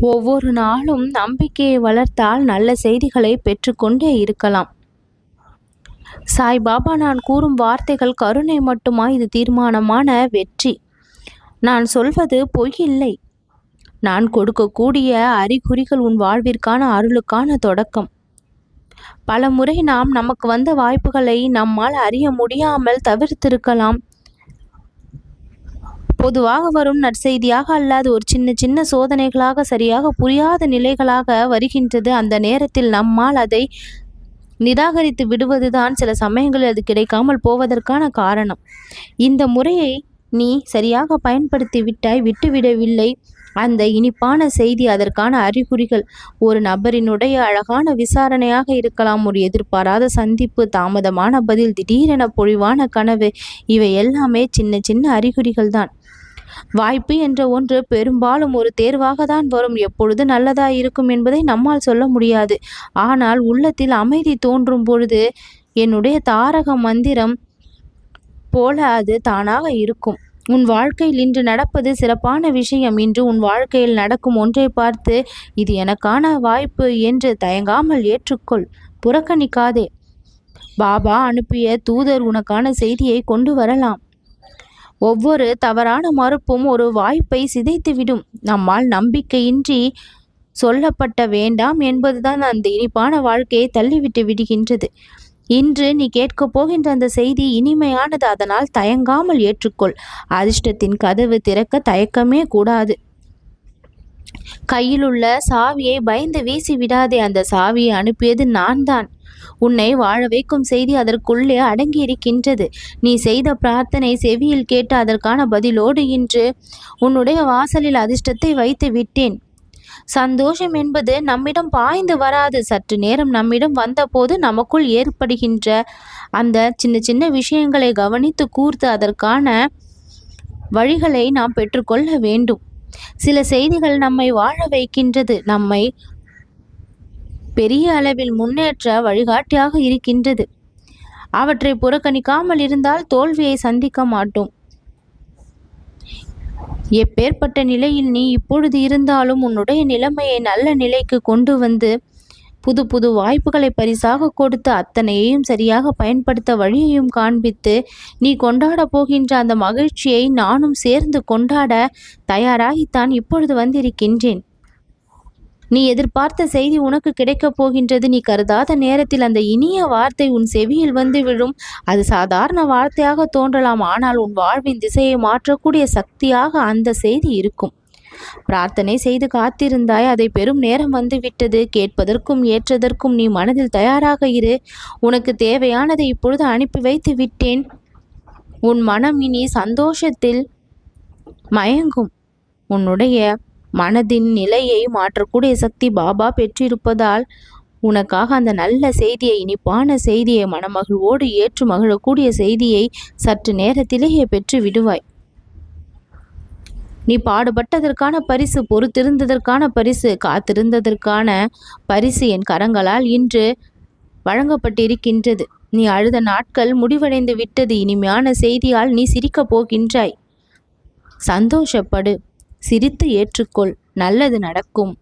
ஒவ்வொரு நாளும் நம்பிக்கையை வளர்த்தால் நல்ல செய்திகளை பெற்றுக்கொண்டே இருக்கலாம். சாய்பாபா நான் கூறும் வார்த்தைகள் கருணை மட்டுமா? இது தீர்மானமான வெற்றி. நான் சொல்வது பொய் இல்லை. நான் கொடுக்கக்கூடிய அறிகுறிகள் உன் வாழ்விற்கான அருளுக்கான தொடக்கம். பல முறை நாம் நமக்கு வந்த வாய்ப்புகளை நம்மால் அறிய முடியாமல் தவிர்த்திருக்கலாம். பொதுவாக வரும் நற்செய்தியாக அல்லாது ஒரு சின்ன சின்ன சோதனைகளாக சரியாக புரியாத நிலைகளாக வருகின்றது. அந்த நேரத்தில் நம்மால் அதை நிராகரித்து விடுவதுதான் சில சமயங்களில் அது கிடைக்காமல் போவதற்கான காரணம். இந்த முறையை நீ சரியாக பயன்படுத்தி விட்டாய் விட்டுவிடவில்லை. அந்த இனிப்பான செய்தி அதற்கான அறிகுறிகள். ஒரு நபரினுடைய அழகான விசாரணையாக இருக்கலாம். ஒரு எதிர்பாராத சந்திப்பு தாமதமான பதில் திடீரென பொழிவான கனவு இவை எல்லாமே சின்ன சின்ன அறிகுறிகள் தான் வாய்ப்பு என்ற ஒன்று பெரும்பாலும் ஒரு தேர்வாக தான் வரும். எப்பொழுது நல்லதாக இருக்கும் என்பதை நம்மால் சொல்ல முடியாது. ஆனால் உள்ளத்தில் அமைதி தோன்றும் பொழுது என்னுடைய தாரக மந்திரம் போல அது தானாக இருக்கும். உன் வாழ்க்கையில் இன்று நடப்பது சிறப்பான விஷயம். இன்று உன் வாழ்க்கையில் நடக்கும் ஒன்றை பார்த்து இது எனக்கான வாய்ப்பு என்று தயங்காமல் ஏற்றுக்கொள். புறக்கணிக்காதே. பாபா அனுப்பிய தூதர் உனக்கான செய்தியை கொண்டு வரலாம். ஒவ்வொரு தவறான மறுப்பும் ஒரு வாய்ப்பை சிதைத்துவிடும். நம்மால் நம்பிக்கையின்றி சொல்லப்பட்ட வேண்டாம் என்பதுதான் அந்த இனிப்பான வாழ்க்கையை தள்ளிவிட்டு விடுகின்றது. இன்று நீ கேட்கப் போகின்ற அந்த செய்தி இனிமையானது அதனால் தயங்காமல் ஏற்றுக்கொள். அதிர்ஷ்டத்தின் கதவு திறக்க தயக்கமே கூடாது. கையிலுள்ள சாவியை பயந்து வீசி விடாதே அந்த சாவியை அனுப்பியது நான் தான் உன்னை வாழ வைக்கும் செய்தி அதற்குள்ளே அடங்கியிருக்கின்றது. நீ செய்த பிரார்த்தனை செவியில் கேட்டு அதற்கான பதிலோடு இன்று உன்னுடைய வாசலில் அதிர்ஷ்டத்தை வைத்து விட்டேன். சந்தோஷம் என்பது நம்மிடம் பாய்ந்து வராது. சற்று நேரம் நம்மிடம் வந்தபோது நமக்குள் ஏற்படுகின்ற அந்த சின்ன சின்ன விஷயங்களை கவனித்து கூர்த்து அதற்கான வழிகளை நாம் பெற்றுக்கொள்ள வேண்டும். சில செய்திகள் நம்மை வாழ வைக்கின்றது. நம்மை பெரிய அளவில் முன்னேற்ற வழிகாட்டியாக இருக்கின்றது. அவற்றை புறக்கணிக்காமல் இருந்தால் தோல்வியை சந்திக்க மாட்டோம். எப்பேற்பட்ட நிலையில் நீ இப்பொழுது இருந்தாலும் உன்னுடைய நிலைமையை நல்ல நிலைக்கு கொண்டு வந்து புது புது வாய்ப்புகளை பரிசாக கொடுத்து அத்தனையையும் சரியாக பயன்படுத்த வழியையும் காண்பித்து நீ கொண்டாட போகின்ற அந்த மகிழ்ச்சியை நானும் சேர்ந்து கொண்டாட தயாராகித்தான் இப்பொழுது வந்திருக்கின்றேன். நீ எதிர்பார்த்த செய்தி உனக்கு கிடைக்கப் போகின்றது. நீ கருதாத நேரத்தில் அந்த இனிய வார்த்தை உன் செவியில் வந்து விழும். அது சாதாரண வார்த்தையாக தோன்றலாம். ஆனால் உன் வாழ்வின் திசையை மாற்றக்கூடிய சக்தியாக அந்த செய்தி இருக்கும். பிரார்த்தனை செய்து காத்திருந்தாய். அதை பெரும் நேரம் வந்துவிட்டது கேட்பதற்கும் ஏற்றதற்கும் நீ மனதில் தயாராக இரு. உனக்கு தேவையானதை இப்பொழுது அனுப்பி வைத்து விட்டேன். உன் மனம் இனி சந்தோஷத்தில் மயங்கும். உன்னுடைய மனதின் நிலையை மாற்றக்கூடிய சக்தி பாபா பெற்றிருப்பதால் உனக்காக அந்த நல்ல செய்தியை இனிப்பான செய்தியை மனமகிழ்வோடு ஏற்று மகிழக்கூடிய செய்தியை சற்று நேரத்திலேயே பெற்று விடுவாய். நீ பாடுபட்டதற்கான பரிசு பொறுத்திருந்ததற்கான பரிசு காத்திருந்ததற்கான பரிசு என் கரங்களால் இன்று வழங்கப்பட்டிருக்கின்றது. நீ அழுத நாட்கள் முடிவடைந்து விட்டது இனிமையான செய்தியால் நீ சிரிக்கப் போகின்றாய். சந்தோஷப்படு. சிரித்து ஏற்றுக்கொள். நல்லது நடக்கும்.